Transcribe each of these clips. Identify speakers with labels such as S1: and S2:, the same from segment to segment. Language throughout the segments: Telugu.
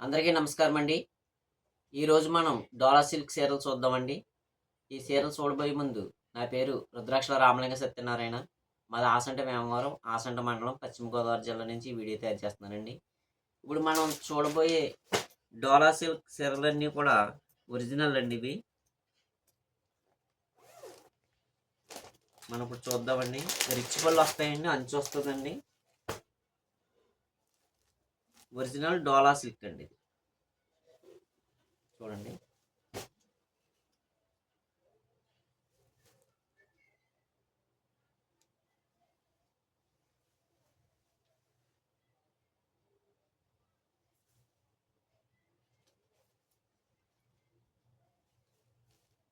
S1: అందరికీ నమస్కారం అండి ఈరోజు మనం డోలా సిల్క్ చీరలు చూద్దామండి. ఈ చీరలు చూడబోయే ముందు నా పేరు రుద్రాక్షల రామలింగ సత్యనారాయణ. మాది ఆసంట మేమవరం ఆసంట మండలం పశ్చిమ గోదావరి జిల్లా నుంచి ఈ వీడియో తయారు చేస్తున్నానండి. ఇప్పుడు మనం చూడబోయే డోలా సిల్క్ చీరలన్నీ కూడా ఒరిజినల్ అండి ఇవి. మనం ఇప్పుడు చూద్దామండి. రిచ్ పళ్ళు వస్తాయండి అంచు వస్తుందండి. ఒరిజినల్ డోలా సిల్క్ అండి ఇది. చూడండి.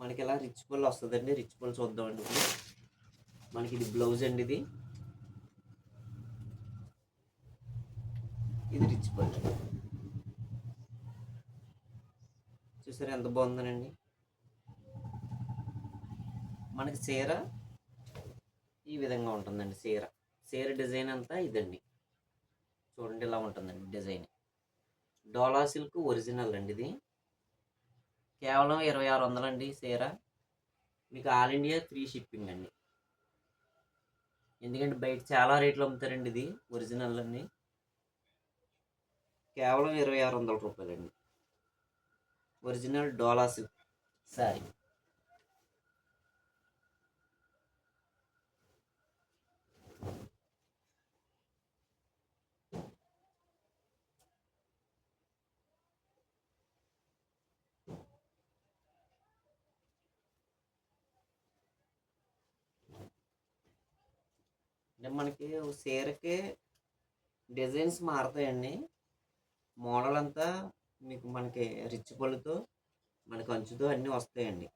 S1: మనకి ఇలా రిచ్ పుల్ వస్తుందండి? రిచ్ పుల్ చూద్దామండి ఇప్పుడు. మనకి ఇది బ్లౌజ్ అండి ఇది. ఇది రిచ్ పుల్ చూసారా ఎంత బాగుందనండి. మనకి చీర ఈ విధంగా ఉంటుందండి చీర. చీర డిజైన్ అంతా ఇదండి. చూడండి ఇలా ఉంటుందండి డిజైన్. డోలా సిల్క్ ఒరిజినల్ అండి ఇది. కేవలం ఇరవై ఆరు వందలండి చీర. మీకు ఆల్ ఇండియా ఫ్రీ షిప్పింగ్ అండి. ఎందుకంటే బయట చాలా రేట్లు అమ్ముతారండి ఇది ఒరిజినల్ అండి కేవలం ఇరవై ఆరు వందల రూపాయలండి. ఒరిజినల్ డోలా సిల్క్ అంటే మనకి చీరకి డిజైన్స్ మారుతాయండి. మోడల్ అంతా మీకు మనకి రిచ్ పళ్ళుతో మనకి అంచుతో అన్నీ వస్తాయండి.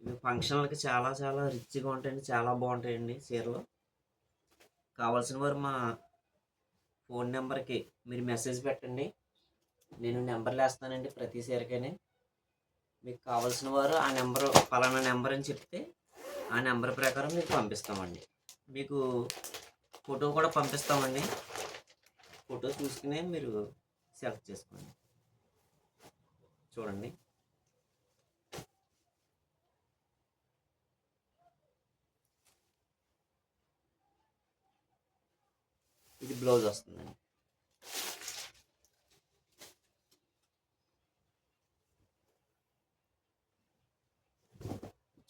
S1: ఇవి ఫంక్షన్లకి చాలా చాలా రిచ్గా ఉంటాయండి చాలా బాగుంటాయండి చీరలు. కావాల్సిన వారు మా ఫోన్ నెంబర్కి మీరు మెసేజ్ పెట్టండి. నేను నెంబర్లు వేస్తానండి ప్రతి చీరకని. మీకు కావాల్సిన వారు ఆ నెంబరు పలానా నెంబర్ అని చెప్తే ఆ నెంబర్ ప్రకారం మీకు పంపిస్తామండి. మీకు ఫోటో కూడా పంపిస్తామండి. ఫోటో చూసుకునే మీరు సెలెక్ట్ చేసుకోండి. చూడండి. ఇది బ్లౌజ్ వస్తుందండి.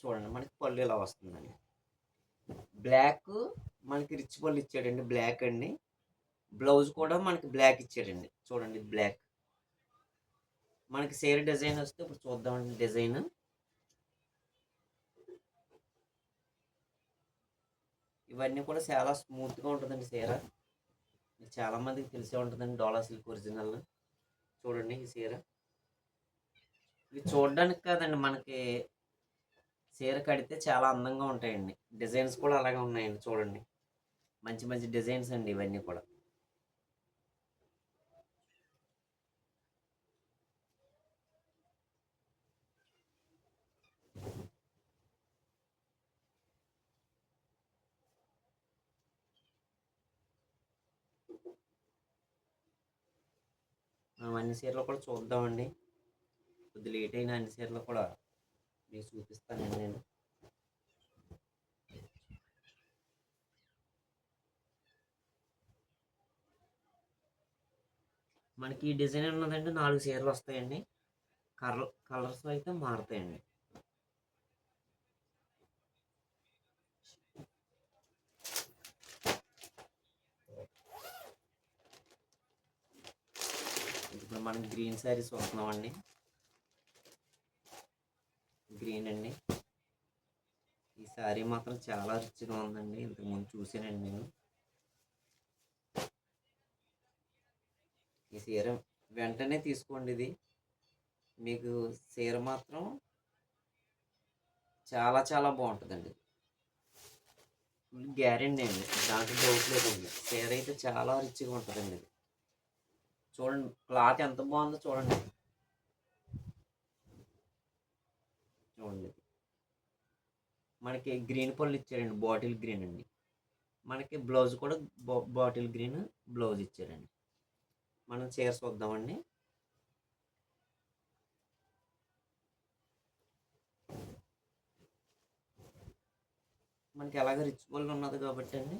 S1: చూడండి మనకి పళ్ళు ఇలా వస్తుందండి. బ్లాక్ మనకి రిచ్ పళ్ళు ఇచ్చాడండి బ్లాక్ అండి. బ్లౌజ్ కూడా మనకి బ్లాక్ ఇచ్చాడండి చూడండి బ్లాక్. మనకి సేర డిజైన్ వస్తే ఇప్పుడు చూద్దామండి డిజైన్. ఇవన్నీ కూడా చాలా స్మూత్గా ఉంటుందండి చీర. మీకు చాలా మందికి తెలిసే ఉంటుందండి డోలా సిల్క్ ఒరిజినల్. చూడండి ఈ చీర. ఇవి చూడడానికి కాదండి మనకి చీర కడితే చాలా అందంగా ఉంటాయండి. డిజైన్స్ కూడా అలాగే ఉన్నాయండి చూడండి. మంచి మంచి డిజైన్స్ అండి ఇవన్నీ కూడా. మనం అన్ని చీరలు కూడా చూద్దామండి. కొద్ది లేట్ అయిన అన్ని చీరలు కూడా మీకు చూపిస్తానండి నేను. మనకి ఈ డిజైన్ ఉన్నదంటే నాలుగు చీరలు వస్తాయండి. కలర్ కలర్స్ అయితే మారుతాయండి ఇప్పుడు మనం గ్రీన్ శారీస్ వస్తున్నామండి గ్రీన్ అండి. ఈ శారీ మాత్రం చాలా రిచ్గా ఉందండి. ఇంతకుముందు చూసానండి నేను. ఈ చీర వెంటనే తీసుకోండి ఇది. మీకు చీర మాత్రం చాలా చాలా బాగుంటుందండి. గ్యారెంటీ అండి. దాంట్లో డౌట్ లేదండి. చీర అయితే చాలా రిచ్గా ఉంటుందండి. ఇది చూడండి క్లాత్ ఎంత బాగుందో చూడండి. చూడండి. మనకి గ్రీన్ పళ్ళు ఇచ్చారండి బాటిల్ గ్రీన్ అండి. మనకి బ్లౌజ్ కూడా బాటిల్ గ్రీన్ బ్లౌజ్ ఇచ్చారండి. మనం చీర చూద్దామండి. మనకి ఎలాగ రిచ్ పళ్ళు ఉన్నది కాబట్టి అండి.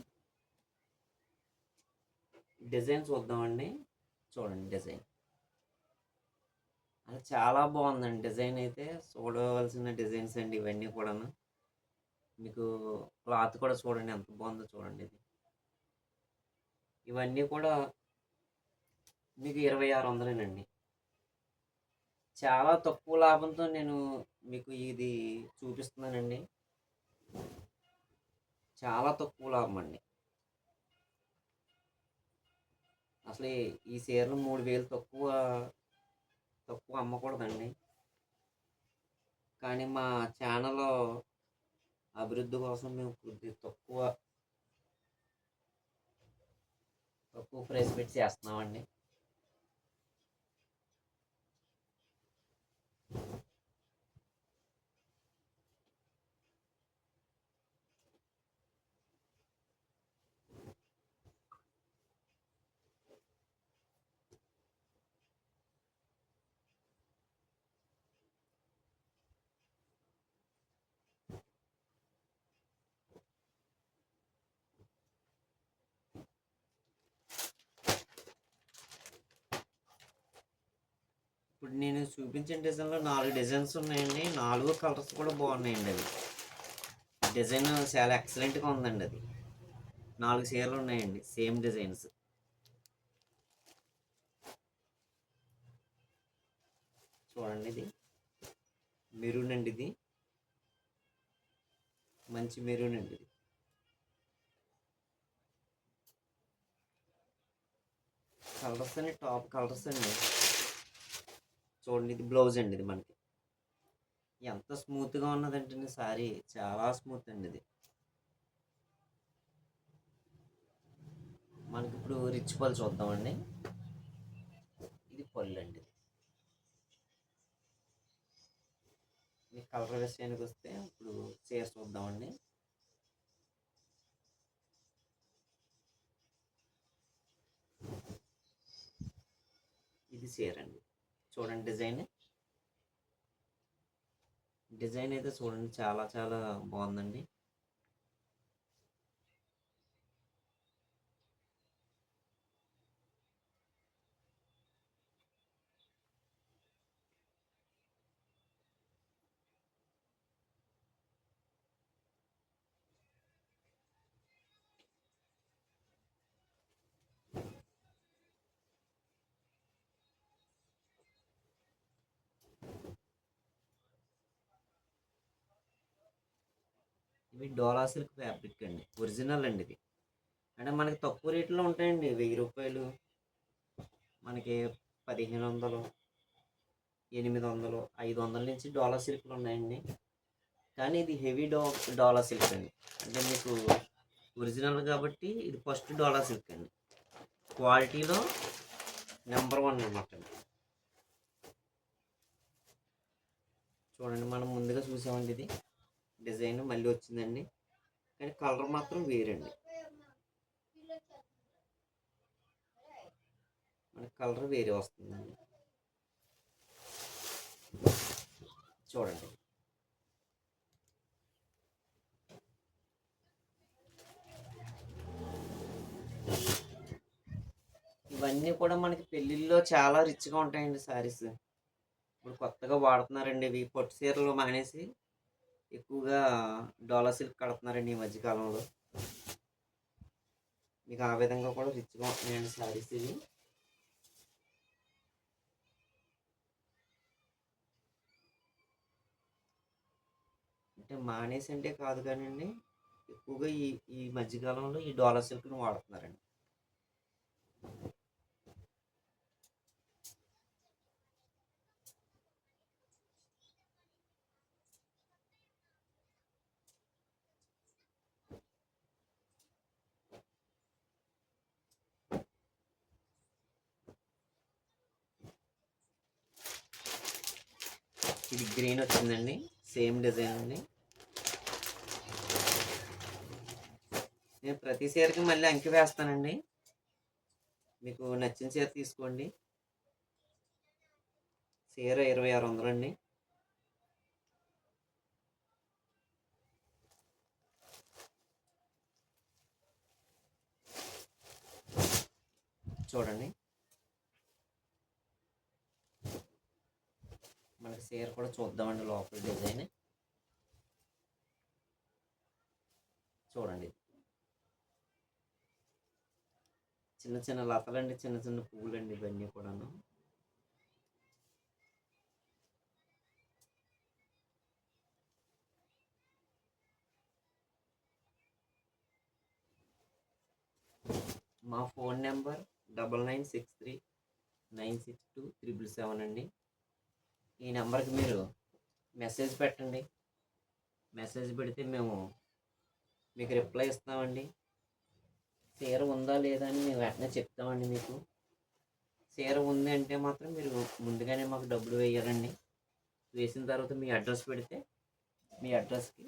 S1: డిజైన్ చూద్దామండి. చూడండి డిజైన్. అది చాలా బాగుందండి. డిజైన్ అయితే చూడవలసిన డిజైన్స్ అండి ఇవన్నీ కూడాను. మీకు క్లాత్ కూడా చూడండి ఎంత బాగుందో చూడండి ఇది. ఇవన్నీ కూడా మీకు ఇరవై ఆరు వందలేనండి. చాలా తక్కువ లాభంతో నేను మీకు ఇది చూపిస్తున్నానండి. చాలా తక్కువ లాభం అండి. అసలు ఈ- చీరలు మూడు వేలు తక్కువ తక్కువ అమ్మకూడదండి. కానీ మా ఛానల్ అభివృద్ధి కోసం మేము కొద్ది తక్కువ తక్కువ ప్రైస్ పెట్టి చేస్తున్నామండి. ఇప్పుడు నేను చూపించిన డిజైన్లో నాలుగు డిజైన్స్ ఉన్నాయండి. నాలుగు కలర్స్ కూడా బాగున్నాయండి అవి. డిజైన్ చాలా ఎక్సలెంట్గా ఉందండి అది. నాలుగు చీరలు ఉన్నాయండి సేమ్ డిజైన్స్. చూడండి ఇది. మెరూన్ అండి ఇది. మంచి మెరూన్ అండి ఇది. కలర్స్ అండి టాప్ కలర్స్ అండి. చూడండి ఇది బ్లౌజ్ అండి ఇది మనకి. ఎంత స్మూత్గా ఉన్నదంటే సారీ చాలా స్మూత్ అండి ఇది. మనకి ఇప్పుడు రిచ్ పళ్ళు చూద్దామండి. ఇది పళ్ళు అండి మీ కలర్ విషయానికి వస్తే ఇప్పుడు చీర చూద్దామండి. ఇది చీర అండి. చూడండి డిజైన్. డిజైన్ అయితే చూడండి చాలా చాలా బాగుందండి. ఇవి డోలా సిల్క్ ఫ్యాబ్రిక్ అండి. ఒరిజినల్ అండి ఇది. అంటే మనకి తక్కువ రేట్లో ఉంటాయండి. వెయ్యి రూపాయలు మనకి పదిహేను వందలు ఎనిమిది వందలు ఐదు వందల నుంచి డోలా సిల్క్లు ఉన్నాయండి. కానీ ఇది హెవీ డో డోలా సిల్క్ అండి. అంటే మీకు ఒరిజినల్ కాబట్టి ఇది ఫస్ట్ డోలా సిల్క్ అండి. క్వాలిటీలో నెంబర్ వన్ అనమాట చూడండి మనం ముందుగా చూసామండి ఇది. డిజైన్ మళ్ళీ వచ్చిందండి. కానీ కలర్ మాత్రం వేరండి. మన కలర్ వేరే వస్తుందండి. చూడండి. ఇవన్నీ కూడా మనకి పెళ్ళిళ్ళలో చాలా రిచ్గా ఉంటాయండి శారీస్ ఇప్పుడు కొత్తగా వాడుతున్నారండి ఇవి. పొట్టు చీరలు మానేసి ఎక్కువగా డోలా సిల్క్ కడుతున్నారండి ఈ మధ్యకాలంలో మీకు ఆ విధంగా కూడా రిచ్గా ఉంటున్నాయండి శారీస్ ఇవి. అంటే మానేసి అంటే కాదు కానివ్వండి ఎక్కువగా ఈ ఈ మధ్యకాలంలో ఈ డాలర్ సిల్క్ను వాడుతున్నారండి ఇది గ్రీన్ వచ్చిందండి. సేమ్ డిజైన్ అండి. నేను ప్రతి చీరకి మళ్ళీ అంకి వేస్తానండి. మీకు నచ్చిన చీర తీసుకోండి. చీర ఇరవై ఆరు వందలండి చూడండి. మనకి చీర కూడా చూద్దామండి లోపల డిజైన్. చూడండి. చిన్న చిన్న లతలండి చిన్న చిన్న పువ్వులండి ఇవన్నీ కూడాను. మా phone number double nine six three nine six two triple seven అండి. ఈ నెంబర్కి మీరు మెసేజ్ పెట్టండి. మెసేజ్ పెడితే మేము మీకు రిప్లై ఇస్తామండి. చీర ఉందా లేదా అని మేము వెంటనే చెప్తామండి మీకు. చీర ఉంది అంటే మాత్రం మీరు ముందుగానే మాకు డబ్బులు వేయాలండి. వేసిన తర్వాత మీ అడ్రస్ పెడితే మీ అడ్రస్కి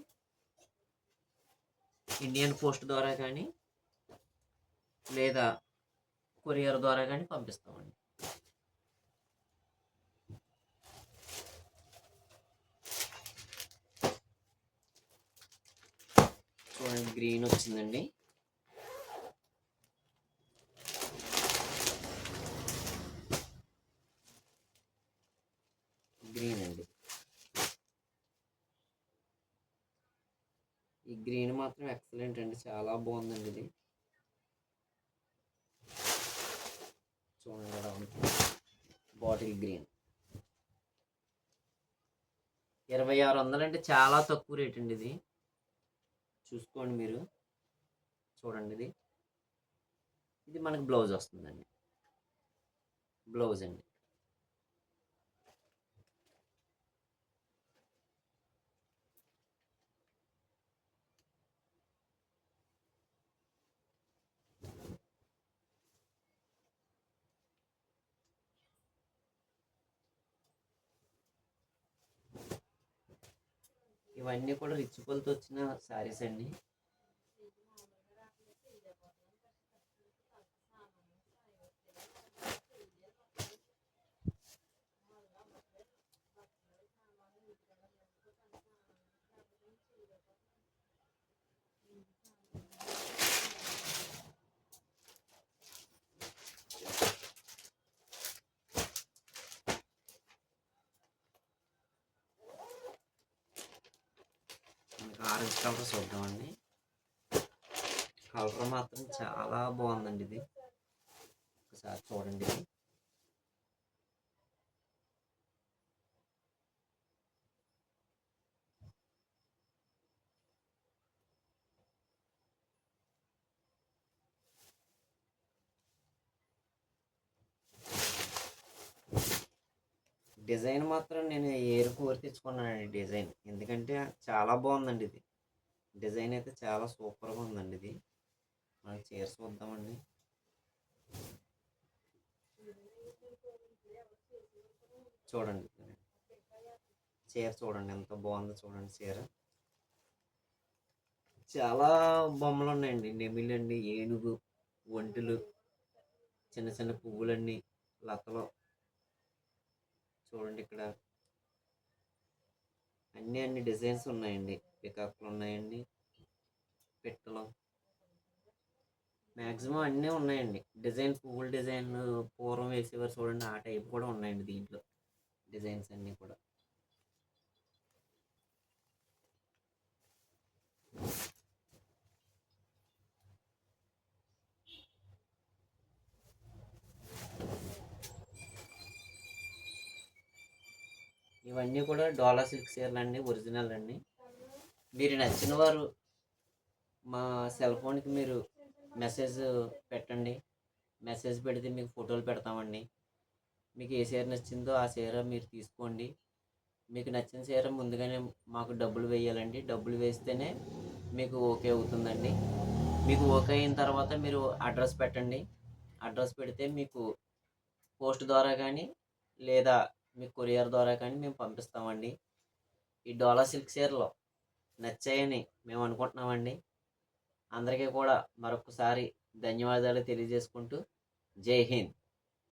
S1: ఇండియన్ పోస్ట్ ద్వారా కానీ లేదా కొరియర్ ద్వారా కానీ పంపిస్తామండి చూడండి గ్రీన్ వచ్చిందండి. గ్రీన్ అండి. ఈ గ్రీన్ మాత్రం ఎక్సలెంట్ అండి. చాలా బాగుందండి ఇది. చూడండి బాటిల్ గ్రీన్ ఇరవై ఆరు వందలు అంటే చాలా తక్కువ రేట్ అండి ఇది. చూసుకోండి మీరు. చూడండి ఇది. ఇది మనకి బ్లౌజ్ వస్తుందండి. బ్లౌజ్ అండి. ఇవన్నీ కూడా రిచ్ పూలతో వచ్చిన శారీస్ అండి మనకి ఆరెంజ్ కలర్ చూద్దామండి కలర్ మాత్రం చాలా బాగుందండి ఇది. ఒకసారి చూడండి. డిజైన్ మాత్రం నేను ఏరు కోరి తెచ్చుకున్నానండి డిజైన్. ఎందుకంటే చాలా బాగుందండి ఇది. డిజైన్ అయితే చాలా సూపర్గా ఉందండి ఇది. మనం చీర చూద్దామండి. చూడండి. చీర చూడండి. ఎంత బాగుందో చూడండి చీర. చాలా బొమ్మలు ఉన్నాయండి. నెమిలండి ఏనుగు ఒంటులు చిన్న చిన్న పువ్వులన్నీ లతలు. చూడండి ఇక్కడ. అన్ని అన్ని డిజైన్స్ ఉన్నాయండి. పికాక్లు ఉన్నాయండి. పెట్టలు. మ్యాక్సిమం అన్నీ ఉన్నాయండి. డిజైన్ పువ్వుల డిజైన్ పూర్వం వేసేవారు చూడండి ఆ టైప్ కూడా ఉన్నాయండి దీంట్లో. డిజైన్స్ అన్నీ కూడా. ఇవన్నీ కూడా డోలా సిల్క్ చీరలు అండి ఒరిజినల్ అండి. మీరు నచ్చిన వారు మా సెల్ ఫోన్కి మీరు మెసేజ్ పెట్టండి. మెసేజ్ పెడితే మీకు ఫోటోలు పెడతామండి. మీకు ఏ చీర నచ్చిందో ఆ చీర మీరు తీసుకోండి. మీకు నచ్చిన చీర ముందుగానే మాకు డబ్బులు వేయాలండి. డబ్బులు వేస్తేనే మీకు ఓకే అవుతుందండి. మీకు ఓకే అయిన తర్వాత మీరు అడ్రస్ పెట్టండి. అడ్రస్ పెడితే మీకు పోస్ట్ ద్వారా కానీ లేదా మీ కొరియర్ ద్వారా కానీ మేము పంపిస్తామండి. ఈ డోలా సిల్క్ చీరలు నచ్చాయని మేము అనుకుంటున్నామండి. అందరికీ కూడా మరొకసారి ధన్యవాదాలు తెలియజేసుకుంటూ జై హింద్.